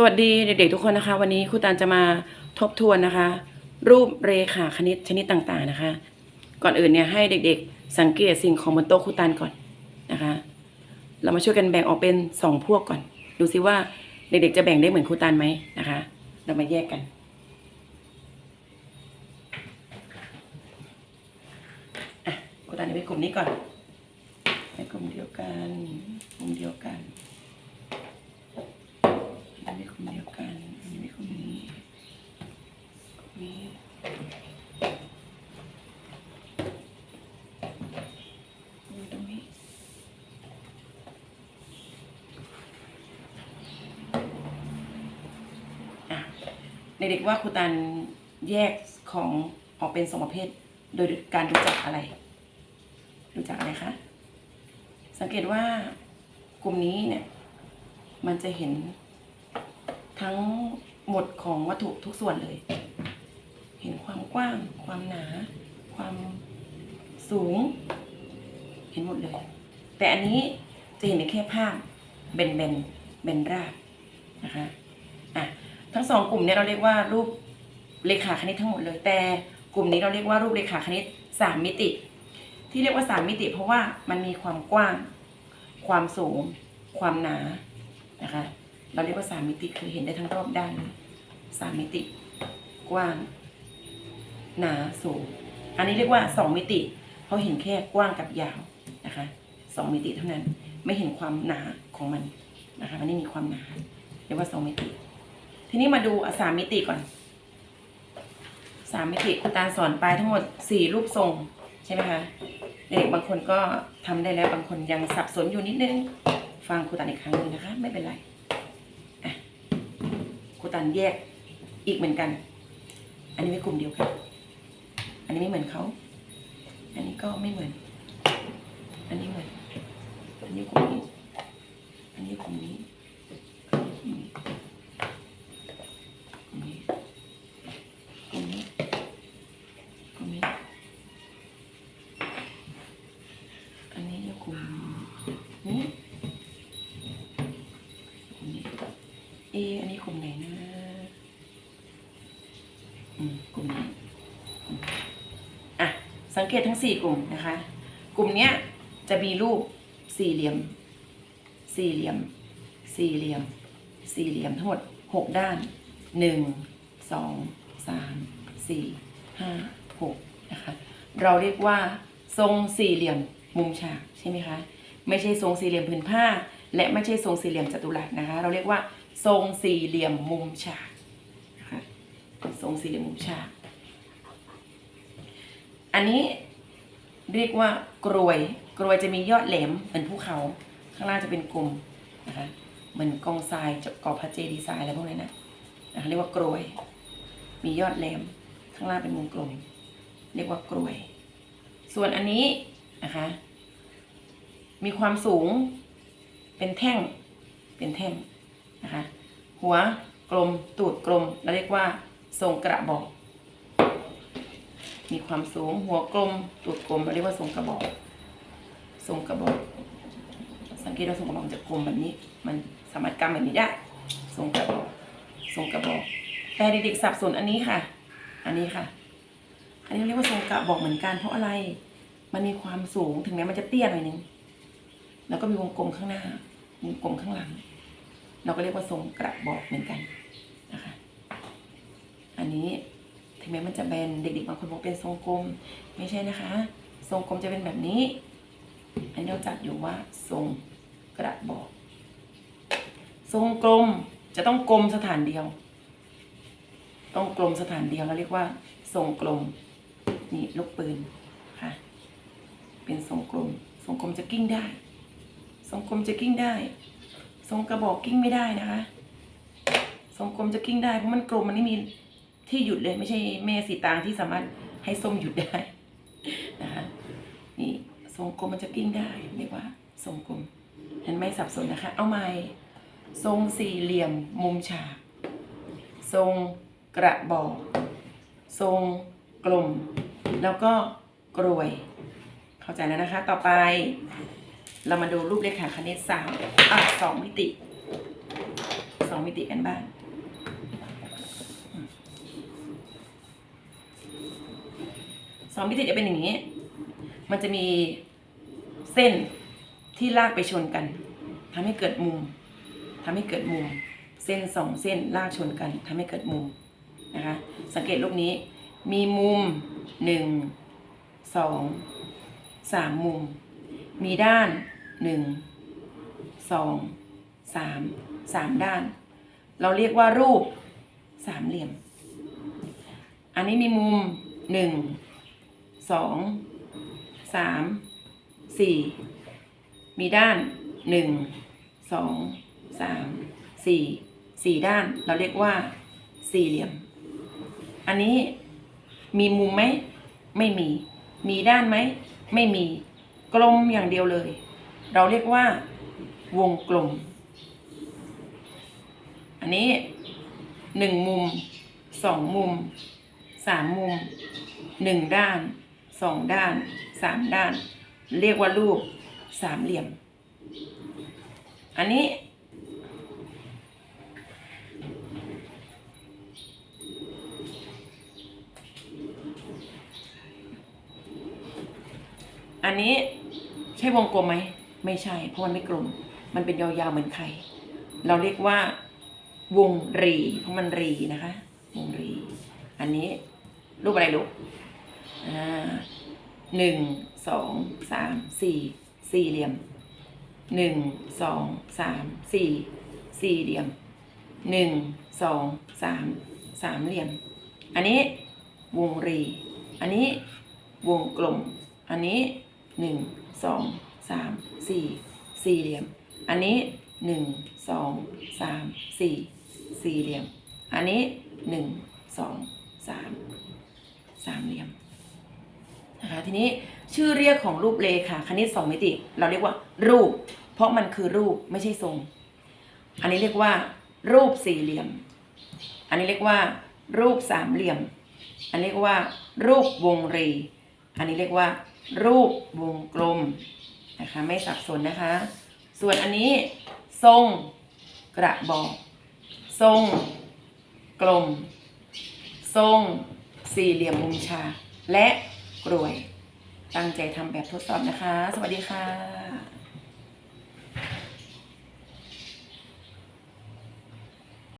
สวัสดีเด็กๆทุกคนนะคะ วันนี้ครูตันจะมาทบทวนนะคะ รูปเรขาคณิตชนิดต่างๆนะคะ ก่อนอื่นเนี่ยให้เด็กๆ สังเกตสิ่งของบนโต๊ะครูตันก่อนนะคะ เรามาช่วยกันแบ่งออกเป็นสองพวกก่อน ดูซิว่าเด็กๆจะแบ่งได้เหมือนครูตันไหมนะคะ เรามาแยกกันอะครูตันไปกลุ่มนี้ก่อนไปกลุ่มเดียวกันกลุ่มเดียวกันนี้คนเดียวกัน อันนี้คนนี้คนนี้อยู่ตรงนี้ อะ เด็กๆว่าครูตันแยกของออกเป็นสองประเภท โดยการดูจากอะไร ดูจากอะไรคะ สังเกตว่ากลุ่มนี้เนี่ย มันจะเห็นทั้งหมดของวัตถุทุกส่วนเลย เห็นความกว้าง ความหนา ความสูง เห็นหมดเลย แต่อันนี้จะเห็นในแค่ภาพเบนเบนเบนราบนะคะ อะ ทั้งสองกลุ่มเนี่ยเราเรียกว่ารูปเรขาคณิตทั้งหมดเลย แต่กลุ่มนี้เราเรียกว่ารูปเรขาคณิตสามมิติ ที่เรียกว่าสามมิติ เพราะว่ามันมีความกว้าง ความสูง ความหนา นะคะ เราเรียกว่าสามมิติคือเห็นได้ทั้งรอบด้านสามมิติ กว้าง หนาสูง อันนี้เรียกว่าสองมิติ เพราะเห็นแค่กว้างกับยาวนะคะสองมิติเท่านั้น ไม่เห็นความหนาของมันนะคะอันนี้มีความหนา เรียกว่าสองมิติ ทีนี้มาดูสามมิติก่อนสามมิติครูตาสอนไปทั้งหมดสี่รูปทรงใช่ไหมคะเด็กบางคนก็ทำได้แล้วบางคนยังสับสนอยู่นิดนึง ฟังครูตาลอีกครั้งหนึ่งนะคะ ไม่เป็นไรครูตันแยกอีกเหมือนกัน อันนี้ไม่กลุ่มเดียวกันอันนี้ไม่เหมือนเขาอันนี้ก็ไม่เหมือน อันนี้เหมือนอันนี้กลุ่มนี้กลุ่มนี้กลุ่มนี้กลุ่มนี้กลุ่มนี้ อั นนี้กลุ่มนี้กลุ่มนี้เออันนี้กลุ่มไหนนะกลุ่มนี้อะสังเกตทั้งสี่กลุ่มนะคะ กลุ่มเนี้ยจะมีรูปสี่เหลี่ยม สี่เหลี่ยม สี่เหลี่ยม สี่เหลี่ยมทั้งหมดหกด้านหนึ่งสองสามสี่ห้าหกนะคะ เราเรียกว่าทรงสี่เหลี่ยม มุมฉากใช่ไหมคะ ไม่ใช่ทรงสี่เหลี่ยมผืนผ้า และไม่ใช่ทรงสี่เหลี่ยมจัตุรัสนะคะ เราเรียกว่าทรงสี่เหลี่ยมมุมฉากนะคะทรงสี่เหลี่ยมมุมฉาก อันนี้เรียกว่ากรวยกรวยจะมียอดแหลมเหมือนภูเขา ข้างล่างจะเป็นกลมนะคะเหมือนกองทรายก่อพระเจดีย์ทรายอะไรพวกนี้นะนะคะเรียกว่ากรวย มียอดแหลมข้างล่างเป็นวงกลม เรียกว่ากรวย ส่วนอันนี้นะคะ มีความสูง เป็นแท่ง เป็นแท่งนะคะ หัวกลม ตูดกลม เราเรียกว่าทรงกระบอก มีความสูง หัวกลม ตูดกลม เราเรียกว่าทรงกระบอก ทรงกระบอก สังเกตว่าทรงกระบอกมันจะกลมแบบนี้ มันสามารถกำแบบนี้ได้ ทรงกระบอก ทรงกระบอก แต่เด็กๆสับสนอันนี้ค่ะ อันนี้ค่ะ อันนี้เรียกว่าทรงกระบอกเหมือนกัน เพราะอะไร มันมีความสูง ถึงแม้มันจะเตี้ยหน่อยนึง แล้วก็มีวงกลมข้างหน้าวงกลมข้างหลัง เราก็เรียกว่าทรงกระบอกเหมือนกันนะคะ อันนี้ถึงแม้มันจะแบนเด็กๆบางคนบอกเป็นทรงกลม ไม่ใช่นะคะ ทรงกลมจะเป็นแบบนี้ อันนี้เราจัดอยู่ว่าทรงกระบอก ทรงกลมจะต้องกลมสถานเดียว ต้องกลมสถานเดียวเราเรียกว่า ทรงกลมนี่ลูกปืนค่ะ เป็นทรงกลม ทรงกลมจะกิ้งได้ ทรงกลมจะกิ้งได้ ทรงกระบอกกิ้งไม่ได้นะคะทรงกลมจะกิ้งได้เพราะมันกลมมันไม่มีที่หยุดเลย ไม่ใช่แม่สีตางที่สามารถให้ส้มหยุดได้นะคะนี่ทรงกลมมันจะกิ้งได้เรียกว่าทรงกลมเห็นไหมสับสนนะคะ เอาใหม่ทรงสี่เหลี่ยมมุมฉาก ทรงกระบอก ทรงกลม แล้วก็กรวย เข้าใจแล้วนะคะ ต่อไป เรามาดูรูปเลขาคณิตสามอะสองมิติสองมิติกันบ้างสองมิติจะเป็นอย่างนี้ มันจะมีเส้นที่ลากไปชนกันทำให้เกิดมุมทำให้เกิดมุม เส้นสองเส้นลากชนกันทำให้เกิดมุมนะคะ สังเกตรูปนี้มีมุมหนึ่งสองสามมุม มีด้านหนึ่งสองสามสามด้าน เราเรียกว่ารูปสามเหลี่ยม อันนี้มีมุมหนึ่งสองสามสี่มีด้านหนึ่งสองสามสี่สี่ด้าน เราเรียกว่าสี่เหลี่ยม อันนี้มีมุมไหม ไม่มี มีด้านไหม ไม่มี กลมอย่างเดียวเลย เราเรียกว่า วงกลม อันนี้หนึ่งมุมสองมุมสามมุมหนึ่งด้านสองด้านสามด้าน เรียกว่ารูปสามเหลี่ยม อันนี้ อันนี้ ใช่วงกลมไหมไม่ใช่ เพราะมันไม่กลม มันเป็นยาวๆเหมือนไข่เราเรียกว่าวงรี เพราะมันรีนะคะ วงรี อันนี้รูปอะไรลูกอ่าหนึ่งสองสามสี่สี่เหลี่ยมหนึ่งสองสามสี่สี่เหลี่ยมหนึ่งสองสามสามเหลี่ยม อันนี้วงรี อันนี้วงกลม อันนี้หนึ่ง สองสามสี่สี่เหลี่ยม อันนี้หนึ่งสองสามสี่สี่เหลี่ยม อันนี้หนึ่งสองสามสามเหลี่ยมนะคะทีนี้ชื่อเรียกของรูปเลขาคณิตสองมิติ เราเรียกว่า รูป เพราะมันคือรูปไม่ใช่ทรง อันนี้เรียกว่า รูปสี่เหลี่ยม อันนี้เรียกว่า รูปสามเหลี่ยม อันนี้เรียกว่า รูปวงรี อันนี้เรียกว่า รูปวงกลมนะคะไม่สับสนนะคะ ส่วนอันนี้ทรงกระบอกทรงกลม ทรงสี่เหลี่ยมมุมฉากและกรวย ตั้งใจทำแบบทดสอบนะคะ สวัสดีค่ะ